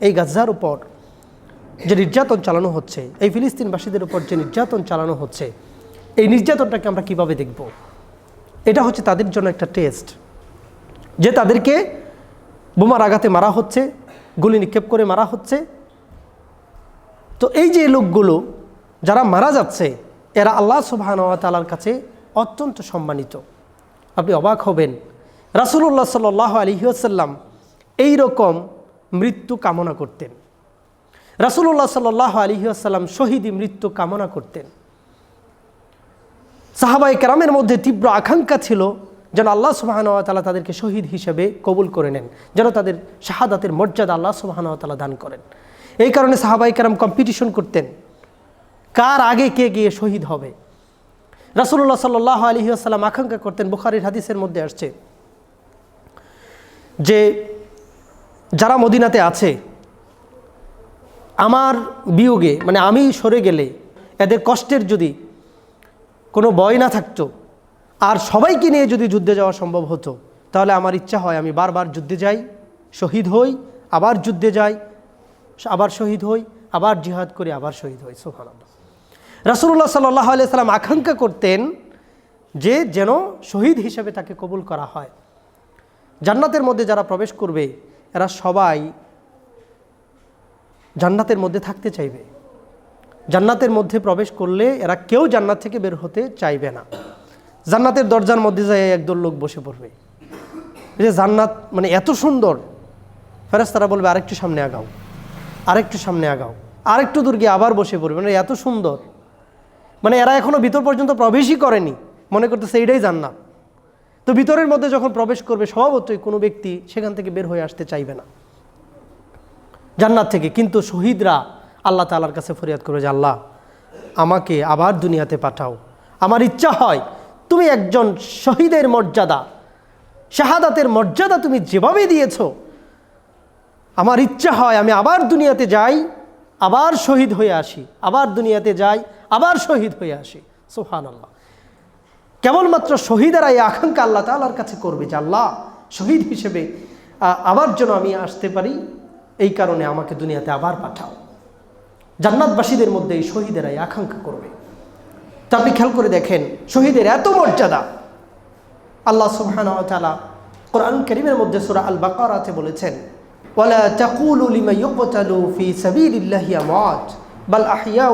এই গাজার উপর যে নির্যাতন চালানো হচ্ছে, এই ফিলিস্তিনবাসীদের উপর যে নির্যাতন চালানো হচ্ছে, এই নির্যাতনটাকে আমরা কীভাবে দেখব? এটা হচ্ছে তাদের জন্য একটা টেস্ট যে তাদেরকে বোমার আঘাতে মারা হচ্ছে, গুলি নিক্ষেপ করে মারা হচ্ছে। তো এই যে লোকগুলো যারা মারা যাচ্ছে, এরা আল্লাহ সুবাহানতালার কাছে অত্যন্ত সম্মানিত। আপনি অবাক হবেন। রাসুল্লাহ সাল আলহিউসাল্লাম এই রকম মৃত্যু কামনা করতেন। রাসুল্লাহ সাল আলহিউসাল্লাম শহীদি মৃত্যু কামনা করতেন। সাহাবাই কেরামের মধ্যে তীব্র আকাঙ্ক্ষা ছিল যেন আল্লাহ সুবাহানতালা তাদেরকে শহীদ হিসেবে কবুল করে নেন, যেন তাদের শাহাদাতের মর্যাদা আল্লাহ সুবাহানতালা দান করেন। এই কারণে সাহাবাই কেরাম কম্পিটিশন করতেন, কার আগে কে গিয়ে শহীদ হবে। রাসুল্লাহ সাল্লাহ আলী আসাল্লাম আকাঙ্ক্ষা করতেন, বুখারির হাদিসের মধ্যে আসছে যে যারা মদিনাতে আছে, আমার বিয়োগে মানে আমি সরে গেলে এদের কষ্টের যদি কোনো বয় না থাকতো, আর সবাইকে নিয়ে যদি যুদ্ধে যাওয়া সম্ভব হতো, তাহলে আমার ইচ্ছা হয় আমি বারবার যুদ্ধে যাই, শহীদ হই, আবার যুদ্ধে যাই, আবার শহীদ হই, আবার জিহাদ করে, আবার শহীদ হই সোহান রাসুল্লাহ সাল্লাহ সাল্লাম আকাঙ্ক্ষা করতেন যে যেন শহীদ হিসেবে তাকে কবুল করা হয়। জান্নাতের মধ্যে যারা প্রবেশ করবে এরা সবাই জান্নাতের মধ্যে থাকতে চাইবে। জান্নাতের মধ্যে প্রবেশ করলে এরা কেউ জান্নাত থেকে বের হতে চাইবে না। জান্নাতের দরজার মধ্যে যায় একদল লোক বসে পড়বে। যে জান্নাত মানে এত সুন্দর। ফেরাজ তারা বলবে, আরেকটু সামনে আগাও। আরেকটু সামনে আগাও। আরেকটু দূর গিয়ে আবার বসে পড়বে। মানে এত সুন্দর। মানে এরা এখনও ভিতর পর্যন্ত প্রবেশই করেনি। মনে করতেছে, এইটাই জান্নাত। তো ভিতরের মধ্যে যখন প্রবেশ করবে স্বভাবতই কোনো ব্যক্তি সেখান থেকে বের হয়ে আসতে চাইবে না। জান্নাত থেকে। কিন্তু শহীদরা আল্লাহ তালার কাছে ফরিয়াদ করে যে, আল্লাহ, আমাকে আবার দুনিয়াতে পাঠাও। আমার ইচ্ছা হয় তুমি একজন শহীদের মর্যাদা, শাহাদাতের মর্যাদা তুমি যেভাবে দিয়েছ, আমার ইচ্ছা হয় আমি আবার দুনিয়াতে যাই, আবার শহীদ হয়ে আসি, আবার দুনিয়াতে যাই, আবার শহীদ হয়ে আসি। সোহান আল্লাহ কেবলমাত্র শহীদেরা এই আকাঙ্ক্ষা আল্লাহ তালার কাছে করবে যে আল্লাহ শহীদ হিসেবে আবার যেন আমি আসতে পারি, এই কারণে আমাকে দুনিয়াতে আবার পাঠাও। জান্নাতবাসীদের মধ্যে এই শহীদেরা এই আকাঙ্ক্ষা করবে। তা আপনি খেয়াল করে দেখেন, শহীদের এত মর্যাদা। আল্লাহ সুবহান তালা কোরআন করিমের মধ্যে সুরা আল বাকারাতে বলেছেন, ওয়ালা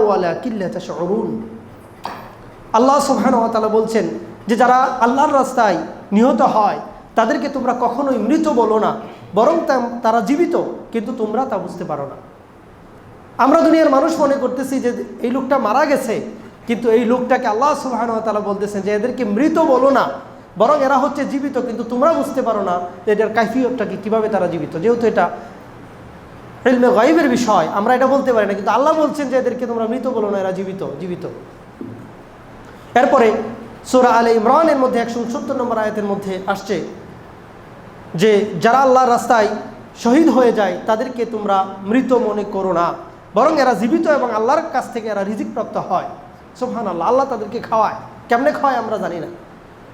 ওয়ালা আল্লাহ সুবহান বলছেন যে যারা আল্লাহর রাস্তায় নিহত হয়, তাদেরকে তোমরা কখনোই মৃত বলো না। বরং তারা জীবিত, কিন্তু তোমরা তা বুঝতে পারো না। আমরা দুনিয়ার মানুষ মনে করতেছি যে এই লোকটা মারা গেছে, কিন্তু এই লোকটাকে আল্লাহ সুবাহান তালা বলতেছেন যে এদেরকে মৃত বলো না। বরং এরা হচ্ছে জীবিত, কিন্তু তোমরা বুঝতে পারো না এটার কাইফিয়তটা কি, কীভাবে তারা জীবিত। যেহেতু এটা এলমে গাইবের বিষয়, আমরা এটা বলতে পারি না, কিন্তু আল্লাহ বলছেন যে এদেরকে তোমরা মৃত বলো না, এরা জীবিত জীবিত। এরপরে সোরা আলে ইমরানের মধ্যে একশো উনসত্তর নম্বর আয়াতের মধ্যে আসছে যে, যারা আল্লাহর রাস্তায় শহীদ হয়ে যায়, তাদেরকে তোমরা মৃত মনে করো না। বরং এরা জীবিত এবং আল্লাহর কাছ থেকে এরা রিজিক প্রাপ্ত হয়। সোহান আল্লাহ আল্লাহ তাদেরকে খাওয়ায়। কেমনে খাওয়ায় আমরা জানি না।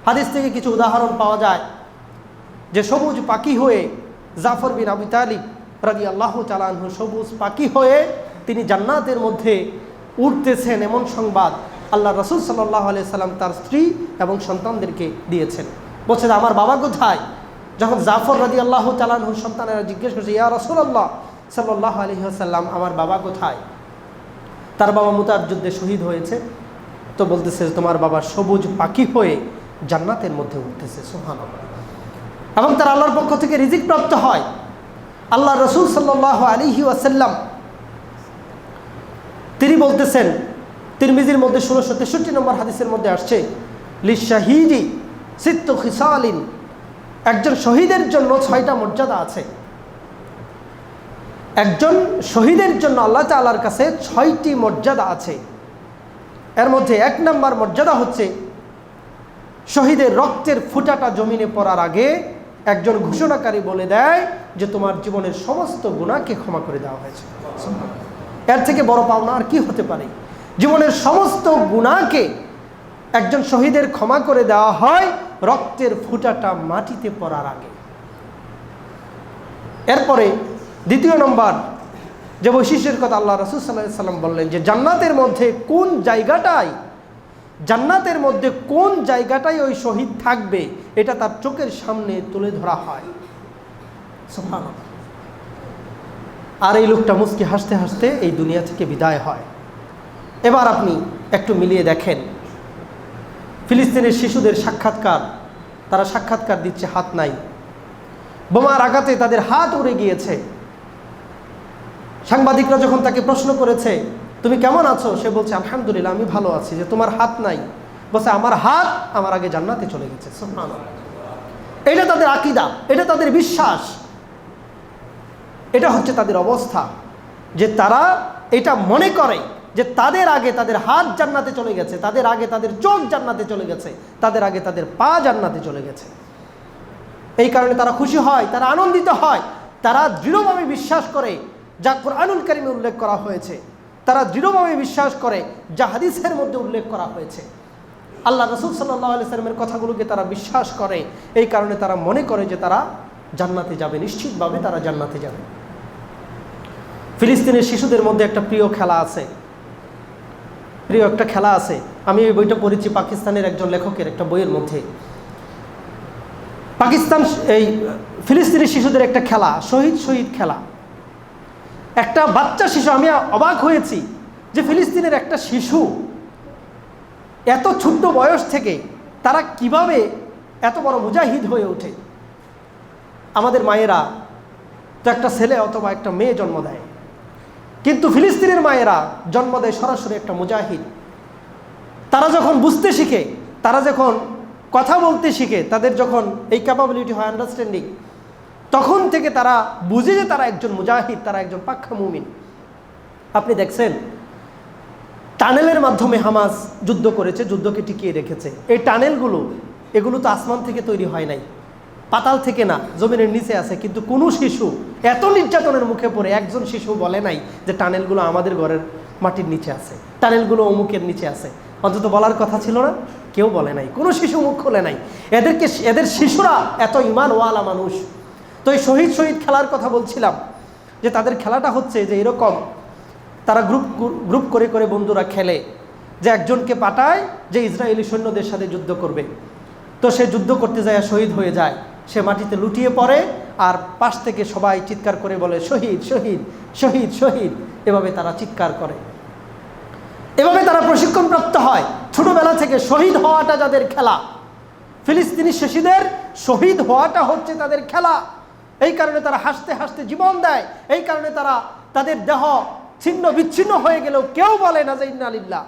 হাদিস থেকে কিছু উদাহরণ পাওয়া যায় যে, সবুজ পাখি হয়ে জাফর বিন আবু তালিব রাজি আল্লাহ চালানহু সবুজ পাখি হয়ে তিনি জান্নাতের মধ্যে উঠতেছেন এমন সংবাদ। আল্লাহ রসুল সাল্লাহ সাল্লাম তার স্ত্রী এবং সন্তানদেরকে দিয়েছেন। বলছে আমার বাবা কোথায়? যখন জাফর রাজি আল্লাহ চালানহুর সন্তানেরা জিজ্ঞেস করছে, ইয়া রসুল আল্লাহ সাল্লাহ আলহিহাসাল্লাম আমার বাবা কোথায়? তার বাবা মুতার যুদ্ধে শহীদ হয়েছে। তো বলতেছে তোমার বাবা সবুজ পাখি হয়ে জান্নাতের মধ্যে উঠতেছে। সোহান এবং তার আল্লাহর পক্ষ থেকে রিজিক প্রাপ্ত হয়। আল্লাহ রসুল সাল্লাহ আলিহি আসাল্লাম তিনি বলতেছেন তিরমিজির মধ্যে ষোলোশো তেষট্টি নম্বর হাদিসের মধ্যে আসছে লিশাহিদি সিত্ত খিসালিন একজন শহীদের জন্য ছয়টা মর্যাদা আছে। একজন শহীদের জন্য আল্লাহ তালার কাছে ছয়টি মর্যাদা আছে। এর মধ্যে এক নম্বর মর্যাদা হচ্ছে, শহীদের রক্তের ফুটাটা জমিনে পড়ার আগে একজন ঘোষণাকারী বলে দেয় যে, তোমার জীবনের সমস্ত গুণাকে ক্ষমা করে দেওয়া হয়েছে। এর থেকে বড় পাওনা আর কি হতে পারে? জীবনের সমস্ত গুণাকে একজন শহীদের ক্ষমা করে দেওয়া হয় রক্তের ফুটাটা মাটিতে পড়ার আগে। এরপরে দ্বিতীয় নম্বর, যে বৈশিষ্ট্যের কথা আল্লাহ রসুল সাল্লাহ সাল্লাম বললেন যে জান্নাতের মধ্যে কোন জায়গাটাই, জান্নাতের মধ্যে কোন জায়গাটায় ওই শহীদ থাকবে, এটা তার চোখের সামনে তুলে ধরা হয়। আর এই লোকটা মুস্কি হাসতে হাসতে এই দুনিয়া থেকে বিদায় হয়। এবার আপনি একটু মিলিয়ে দেখেন। ফিলিস্তিনের শিশুদের সাক্ষাৎকার, তারা সাক্ষাৎকার দিচ্ছে হাত নাই। বোমার আঘাতে তাদের হাত উড়ে গিয়েছে। সাংবাদিকরা যখন তাকে প্রশ্ন করেছে, তুমি কেমন আছো? সে বলছে, আলহামদুলিল্লাহ, আমি ভালো আছি যে তোমার হাত নাই। বলছে, আমার হাত আমার আগে জান্নাতে চলে গেছে। এটা তাদের আকিদা, এটা তাদের বিশ্বাস। এটা হচ্ছে তাদের অবস্থা যে তারা এটা মনে করে। যে তাদের আগে তাদের হাত জান্নাতে চলে গেছে, তাদের আগে তাদের চোখ জান্নাতে চলে গেছে, তাদের আগে তাদের পা জান্নাতে চলে গেছে। এই কারণে তারা খুশি হয়, তারা আনন্দিত হয়, তারা দৃঢ়ভাবে বিশ্বাস করে, যা কোরআনুল কারিমে উল্লেখ করা হয়েছে। তারা দৃঢ়ভাবে বিশ্বাস করে, যা হাদিসের মধ্যে উল্লেখ করা হয়েছে। আল্লাহ রসুল সাল্লাহ আলি সাল্লামের কথাগুলোকে তারা বিশ্বাস করে, এই কারণে তারা মনে করে যে তারা জান্নাতে যাবে, নিশ্চিতভাবে তারা জান্নাতে যাবে। ফিলিস্তিনের শিশুদের মধ্যে একটা প্রিয় খেলা আছে। প্রিয়, একটা খেলা আছে। আমি এই বইটা পড়েছি পাকিস্তানের একজন লেখকের একটা বইয়ের মধ্যে। পাকিস্তান এই ফিলিস্তিনি শিশুদের একটা খেলা, শহীদ শহীদ খেলা। একটা বাচ্চা শিশু, আমি অবাক হয়েছি যে ফিলিস্তিনের একটা শিশু এত ছোট্ট বয়স থেকে তারা কীভাবে এত বড় মুজাহিদ হয়ে ওঠে? আমাদের মায়েরা তো একটা ছেলে অথবা একটা মেয়ে জন্ম দেয়। কিন্তু ফিলিস্তিনের মায়েরা জন্ম দেয় সরাসরি একটা মুজাহিদ। তারা যখন বুঝতে শিখে, তারা যখন কথা বলতে শিখে, তাদের যখন এই ক্যাপাবিলিটি হয় আন্ডারস্ট্যান্ডিং তখন থেকে তারা বুঝে যে তারা একজন মুজাহিদ, তারা একজন পাক্ষা মুমিন। আপনি দেখছেন, টানেলের মাধ্যমে হামাস যুদ্ধ করেছে, যুদ্ধকে টিকিয়ে রেখেছে। এই টানেলগুলো, এগুলো তো আসমান থেকে তৈরি হয় নাই। পাতাল থেকে না, জমিনের নিচে আছে। কিন্তু কোনো শিশু এত নির্যাতনের মুখে পড়ে, একজন শিশু বলে নাই যে টানেলগুলো আমাদের ঘরের মাটির নিচে আছে, টানেলগুলো অমুকের নিচে আছে। অন্তত বলার কথা ছিল না, কেউ বলে নাই, কোনো শিশু মুখ খোলে নাই। এদেরকে এদের শিশুরা এত ইমানওয়ালা মানুষ। তো এই শহীদ শহীদ খেলার কথা বলছিলাম, যে তাদের খেলাটা হচ্ছে যে এরকম, তারা গ্রুপ গ্রুপ করে করে বন্ধুরা খেলে, যে একজনকে পাঠায় যে ইসরায়েলি সৈন্যদের সাথে যুদ্ধ করবে। তো সে যুদ্ধ করতে যায় শহীদ হয়ে যায়। সে মাটিতে লুটিয়ে পড়ে আর পাশ থেকে সবাই চিৎকার করে বলে, শহীদ শহীদ শহীদ শহীদ। এভাবে তারা চিৎকার করে। এভাবে তারা প্রশিক্ষণপ্রাপ্ত হয়। ছোটবেলা থেকে শহীদ হওয়াটা যাদের খেলা, ফিলিস্তিনি শিশুদের শহীদ হওয়াটা হচ্ছে তাদের খেলা। এই কারণে তারা হাসতে হাসতে জীবন দেয়। এই কারণে তারা তাদের দেহ ছিন্ন বিচ্ছিন্ন হয়ে গেলেও কেউ বলে না যে ইন্নালিল্লাহ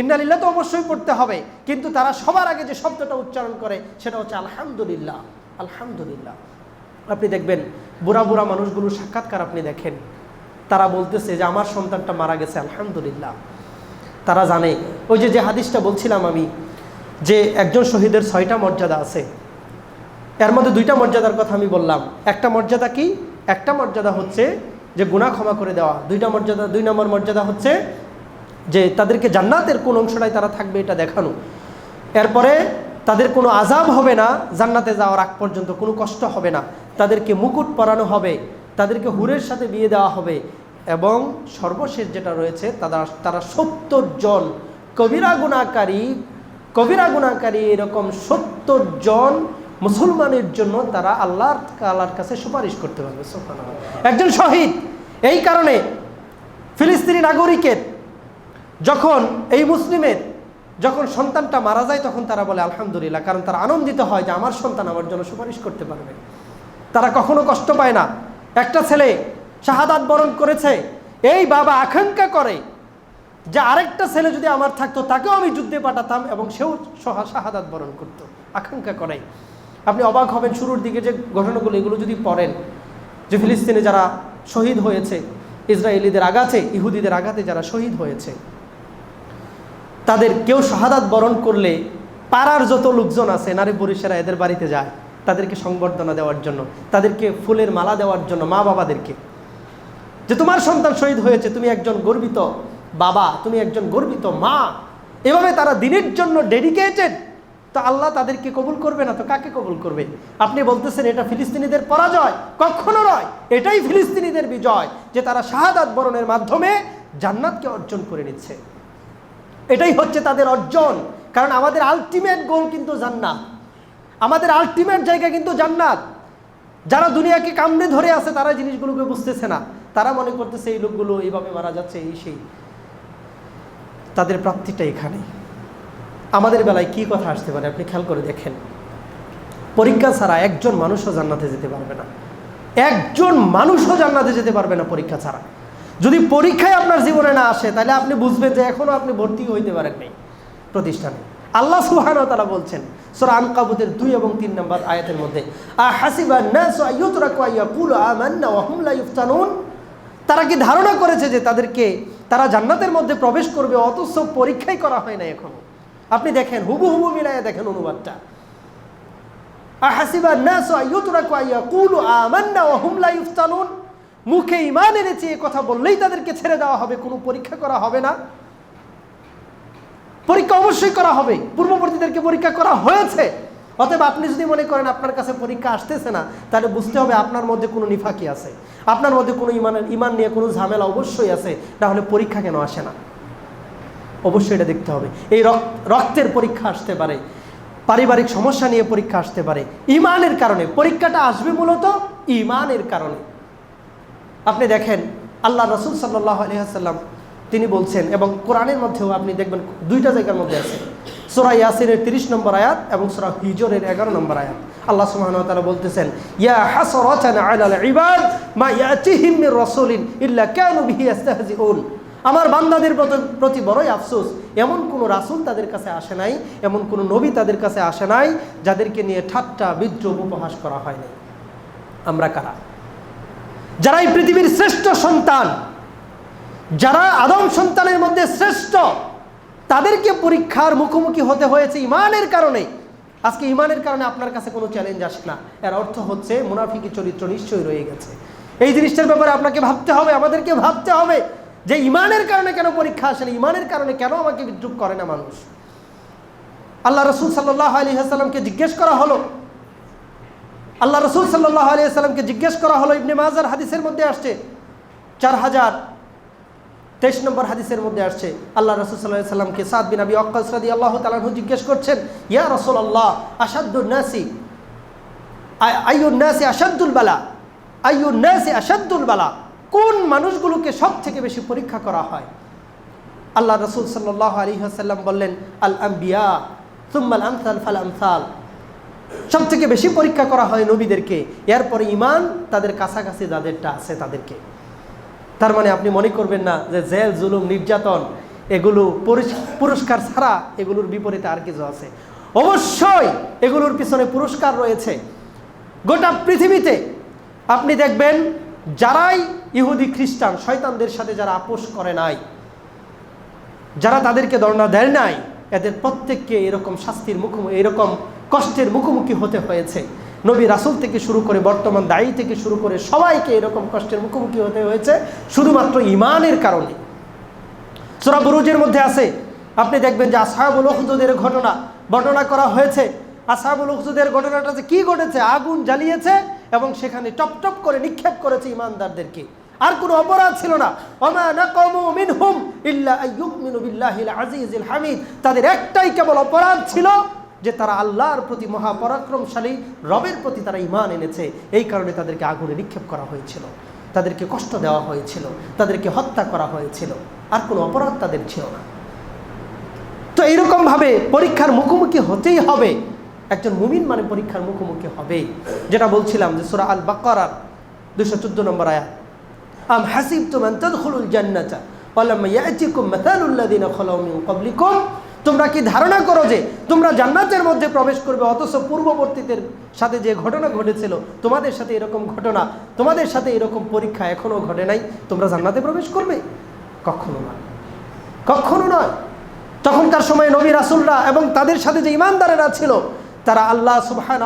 ইন্নালিল্লাহ তো অবশ্যই পড়তে হবে। কিন্তু তারা সবার আগে যে শব্দটা উচ্চারণ করে, সেটা হচ্ছে আলহামদুলিল্লাহ। আলহামদুলিল্লাহ। আপনি দেখবেন বুড়া বুড়া মানুষগুলোর সাক্ষাৎকার আপনি দেখেন। তারা বলতেছে যে, আমার সন্তানটা মারা গেছে, আলহামদুলিল্লাহ। তারা জানে। ওই যে যে হাদিসটা বলছিলাম আমি, যে একজন শহীদের ছয়টা মর্যাদা আছে। এর মধ্যে দুইটা মর্যাদার কথা আমি বললাম। একটা মর্যাদা কি? একটা মর্যাদা হচ্ছে যে গুণা ক্ষমা করে দেওয়া। দুইটা মর্যাদা, দুই নম্বর মর্যাদা হচ্ছে যে, তাদেরকে জান্নাতের কোন অংশটাই তারা থাকবে এটা দেখানো। এরপরে তাদের কোনো আজাব হবে না, জান্নাতে যাওয়ার আগ পর্যন্ত কোনো কষ্ট হবে না। তাদেরকে মুকুট পরানো হবে, তাদেরকে হুরের সাথে বিয়ে দেওয়া হবে এবং সর্বশেষ যেটা রয়েছে, তারা তারা সত্তর জন কবিরা গুণাকারী কবিরা গুণাকারী এরকম সত্তর জন মুসলমানের জন্য তারা আল্লাহর আল্লাহর কাছে সুপারিশ করতে পারবে একজন শহীদ, এই কারণে ফিলিস্তিনি নাগরিকের যখন এই মুসলিমের যখন সন্তানটা মারা যায়, তখন তারা বলে, আলহামদুলিল্লাহ। কারণ তারা আনন্দিত হয় যে, আমার সন্তান আমার জন্য সুপারিশ করতে পারবে। তারা কখনো কষ্ট পায় না। একটা ছেলে শাহাদাত বরণ করেছে, এই বাবা আকাঙ্ক্ষা করে যে, আরেকটা ছেলে যদি আমার থাকতো, তাকেও আমি যুদ্ধে পাঠাতাম এবং সেও শাহাদাত বরণ করতো। আকাঙ্ক্ষা করে আপনি অবাক হবেন, শুরুর দিকে যে ঘটনাগুলো, এগুলো যদি পড়েন, যে ফিলিস্তিনে যারা শহীদ হয়েছে, ইসরায়েলিদের আঘাতে, ইহুদিদের আঘাতে যারা শহীদ হয়েছে তাদের কেউ শাহাদাত বরণ করলে পাড়ার যত লোকজন আছে, নারী পুরুষেরা এদের বাড়িতে যায়, তাদেরকে সংবর্ধনা দেওয়ার জন্য, তাদেরকে ফুলের মালা দেওয়ার জন্য মা বাবাদেরকে। যে তোমার সন্তান শহীদ হয়েছে, তুমি একজন গর্বিত বাবা, তুমি একজন গর্বিত মা, এভাবে তারা দিনের জন্য ডেডিকেটেড তো আল্লাহ তাদেরকে কবুল করবে না, তো কাকে কবুল করবে? আপনি বলতেছেন, এটা ফিলিস্তিনিদের পরাজয়। কখনো নয়, এটাই ফিলিস্তিনিদের বিজয় যে তারা শাহাদাত বরণের মাধ্যমে জান্নাতকে অর্জন করে নিচ্ছে। এটাই হচ্ছে তাদের অর্জন। কারণ আমাদের আলটিমেট গোল কিন্তু জান্নাত। আমাদের আলটিমেট জায়গা কিন্তু জান্নাত। যারা দুনিয়াকে কামড়ে ধরে আছে, তারা জিনিসগুলোকে বুঝতেছে না। তারা মনে করতেছে, এই লোকগুলো এইভাবে মারা যাচ্ছে, এই সেই। তাদের প্রাপ্তিটা এখানে। আমাদের বেলায় কি কথা আসতে পারে? আপনি খেয়াল করে দেখেন। পরীক্ষা ছাড়া একজন মানুষও জান্নাতে যেতে পারবে না। একজন মানুষও জান্নাতে যেতে পারবে না পরীক্ষা ছাড়া। যদি পরীক্ষায় আপনার জীবনে না আসে, তাহলে আপনি বুঝবেন যে এখনও আপনি ভর্তি হইতে পারেন নাই প্রতিষ্ঠানে। আল্লাহ সুহান তারা বলছেন, সোরা আনকাবুতের দুই এবং তিন নম্বর আয়াতের মধ্যে তারা কি ধারণা করেছে যে তাদেরকে তারা জান্নাতের মধ্যে প্রবেশ করবে, অথচ পরীক্ষাই করা হয় না এখনও? আপনি দেখেন হুবু হুবু মিলাইয়া দেখেন অনুবাদটা। আহাসিবা নাসু আইয়ুতরাকু আইয়াকুলু আমান্না ওয়া হুম লা ইফতানুন। মুখে ঈমান এনেছে, এ কথা বললেই তাদেরকে ছেড়ে দেওয়া হবে, কোনো পরীক্ষা করা হবে না। পরীক্ষা অবশ্যই করা হবে, পূর্ববর্তীদেরকে পরীক্ষা করা হয়েছে। অতএব আপনি যদি মনে করেন আপনার কাছে পরীক্ষা আসতেছে না, তাহলে বুঝতে হবে আপনার মধ্যে কোনো নিফাকি আছে। আপনার মধ্যে কোনো ইমানের, ইমান নিয়ে কোনো ঝামেলা অবশ্যই আছে তাহলে পরীক্ষা কেন আসে না? অবশ্যই এটা দেখতে হবে। এই রক- রক্তের পরীক্ষা আসতে পারে, পারিবারিক সমস্যা নিয়ে পরীক্ষা আসতে পারে, ইমানের কারণে। পরীক্ষাটা আসবে মূলত ইমানের কারণে। আপনি দেখেন, আল্লাহ রসুল সাল্লাহ আলহাম তিনি বলছেন, এবং কোরআনের মধ্যেও আপনি দেখবেন দুইটা জায়গার মধ্যে আছে। সোরা ইয়াসিনের তিরিশ নম্বর আয়াত এবং সোরা হিজরের এগারো নম্বর আয়াত। আল্লাহ সুবহানাহু তারা বলতেছেন, ইয়া আমার বান্দাদের প্রতি- বড়ই আফসোস, এমন কোনো রাসূল তাদের কাছে আসে নাই, এমন কোনো নবী তাদের কাছে আসে নাই, যাদেরকে নিয়ে ঠাট্টা বিদ্রোহ উপহাস করা হয় নাই। আমরা কারা? যারা এই পৃথিবীর শ্রেষ্ঠ সন্তান, যারা আদম সন্তানের মধ্যে শ্রেষ্ঠ, তাদেরকে পরীক্ষার মুখোমুখি হতে হয়েছে ইমানের কারণে। আজকে ইমানের কারণে আপনার কাছে কোনো চ্যালেঞ্জ আসে না। এর অর্থ হচ্ছে মুনাফিকি চরিত্র নিশ্চয়ই রয়ে গেছে। এই জিনিসটার ব্যাপারে আপনাকে ভাবতে হবে, আমাদেরকে ভাবতে হবে যে ইমানের কারণে কেন পরীক্ষা আসে না, ইমানের কারণে কেন আমাকে বিদ্রুপ করে না মানুষ? আল্লাহ রসুল সাল্লাহ আলী জিজ্ঞেস করা হলো আল্লাহ রসুল সাল্লাহ আলী সাল্লামকে জিজ্ঞেস করা হলো, ইবনে মাজার হাদিসের মধ্যে আসছে চার হাজার তেইশ নম্বর হাদিসের মধ্যে আসছে, আল্লাহ রসুল সাল্লাহ সাল্লামকে সাদ বিন আবি অক্কাস রাদি আল্লাহ তালাহু জিজ্ঞেস করছেন, ইয়া রসুল আল্লাহ আসাদুল নাসি আইয়ুন নাসি আসাদুল বালা? আইয়ুন নাসি আসাদুল বালা? কোন মানুষগুলোকে সব থেকে বেশি পরীক্ষা করা হয়? আল্লাহ রসুল সাল্লাহ আলী হাসাল্লাম বললেন আল আম্বিয়া তুম্মাল আমসাল ফাল আমসাল। সব থেকে বেশি পরীক্ষা করা হয় নবীদেরকে। এরপরে ইমান তাদের কাছাকাছি যাদেরটা আছে তাদেরকে। তার মানে আপনি মনে করবেন না যে জেল, জুলুম, নির্যাতন এগুলো পুরস্কার ছাড়া এগুলোর বিপরীতে আর কিছু আছে। অবশ্যই এগুলোর পিছনে পুরস্কার রয়েছে। গোটা পৃথিবীতে আপনি দেখবেন যারাই ইহুদি, খ্রিস্টান, শয়তানদের সাথে যারা আপোষ করে নাই, যারা তাদেরকে দণ্ডা দেয় নাই এদের প্রত্যেককে এরকম শাস্তির মুখোমুখি, এরকম কষ্টের মুখোমুখি হতে হয়েছে। নবী রাসুল থেকে শুরু করে বর্তমান দায়ী থেকে শুরু করে সবাইকে এরকম কষ্টের মুখোমুখি হতে হয়েছে, শুধুমাত্র ইমানের কারণে। সুরা বুরুজের মধ্যে আছে, আপনি দেখবেন যে আসাহাবুল উখদুদের ঘটনা, বর্ণনা করা হয়েছে। আসাহাবুল উখদুদের ঘটনাটা যে কি ঘটেছে, আগুন জ্বালিয়েছে এবং সেখানে টপ টপ করে নিক্ষেপ করেছে ইমানদারদেরকে আর কোনো অপরাধ ছিল না। হামিদ। তাদের একটাই কেবল অপরাধ ছিল যে তারা আল্লাহর প্রতি মহাপরাক্রমশালী, রবের প্রতি তারা ইমান এনেছে। এই কারণে তাদেরকে আগুনে নিক্ষেপ করা হয়েছিল। তাদেরকে কষ্ট দেওয়া হয়েছিল। তাদেরকে হত্যা করা হয়েছিল। আর কোনো অপরাধ তাদের ছিল না। তো এইরকমভাবে পরীক্ষার মুখোমুখি হতেই হবে। একজন মুমিন মানে পরীক্ষার মুখোমুখি হবে। যেটা বলছিলাম যে সুরা আল বাকারার দুশো চোদ্দ নম্বর আয়াত। আম হাসিবতুম আন তাদখুলুল জান্নাতা ওয়ালাম ইয়াতিকুম মাথালুল লাযিনা খালাউ মিন ক্বাবলিকুম। তোমরা কি ধারণা করো যে তোমরা জান্নাতের মধ্যে প্রবেশ করবে, অথচ পূর্ববর্তীদের সাথে যে ঘটনা ঘটেছিল, তোমাদের সাথে এরকম ঘটনা, তোমাদের সাথে এরকম পরীক্ষা এখনও ঘটে নাই, তোমরা জান্নাতে প্রবেশ করবে? কখনো না। কখনো নয়। তখনকার সময় নবী রাসুলরা এবং তাদের সাথে যে ইমানদারেরা ছিল তারা আল্লাহ সুবহান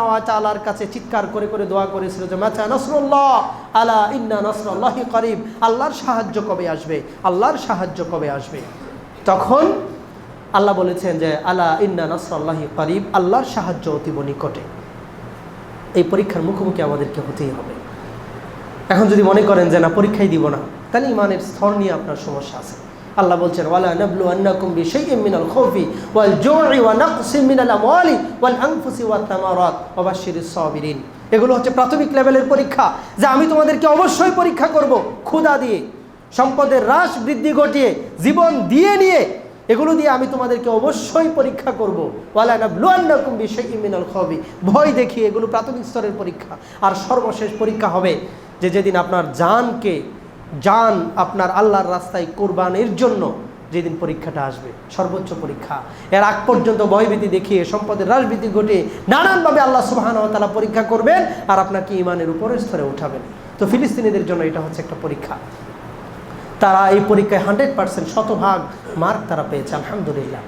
কাছে চিৎকার করে করে দোয়া করেছিল যে মাচা নসরুল্লাহ, আলা ইন্না নসরুল্লাহি করিব। আল্লাহর সাহায্য কবে আসবে? আল্লাহর সাহায্য কবে আসবে? তখন আল্লাহ বলেছেন যে, আলা ইন্না নাসরাল্লাহি করিব। আল্লাহর সাহায্য অতীব নিকটে। এই পরীক্ষার মুখোমুখি আমাদেরকে হতেই হবে। এখন যদি মনে করেন যে, না, পরীক্ষাই দিব না, তাহলে ইমানের স্তর নিয়ে আপনার সমস্যা আছে। আল্লাহ বলছেন, ওয়ালা নাবলু আন্নাকুম বিশাইইম মিনাল খাউফি ওয়াল জু'i ওয়া নাকসিম মিনাল আমওয়ালি ওয়াল আনফুসি ওয়াত তামারাত ওয়া বাশশিরিস সাবিরিন। এগুলো হচ্ছে প্রাথমিক লেভেলের পরীক্ষা, যে আমি তোমাদেরকে অবশ্যই পরীক্ষা করব, ক্ষুধা দিয়ে, সম্পদের হ্রাস বৃদ্ধি ঘটিয়ে, জীবন দিয়ে নিয়ে, এগুলো দিয়ে আমি তোমাদেরকে অবশ্যই পরীক্ষা করব। ওয়ালা নাবলু আন্নাকুম বিশাইইম মিনাল খাউফি, ভয় দেখিয়ে এগুলো প্রাথমিক স্তরের পরীক্ষা। আর সর্বশেষ পরীক্ষা হবে যে যেদিন আপনার জানকে জান আপনার আল্লাহর রাস্তায় কোরবানির জন্য যেদিন পরীক্ষাটা আসবে, সর্বোচ্চ পরীক্ষা। এর আগ পর্যন্ত ভয়ভীতি দেখিয়ে, সম্পদের হ্রাসবৃদ্ধি ঘটিয়ে নানানভাবে আল্লাহ সুবাহান তালা পরীক্ষা করবেন আর আপনাকে ইমানের উপরের স্তরে উঠাবেন। তো ফিলিস্তিনিদের জন্য এটা হচ্ছে একটা পরীক্ষা। তারা এই পরীক্ষায় হান্ড্রেড পার্সেন্ট শতভাগ মার্ক তারা পেয়েছে, আলহামদুলিল্লাহ।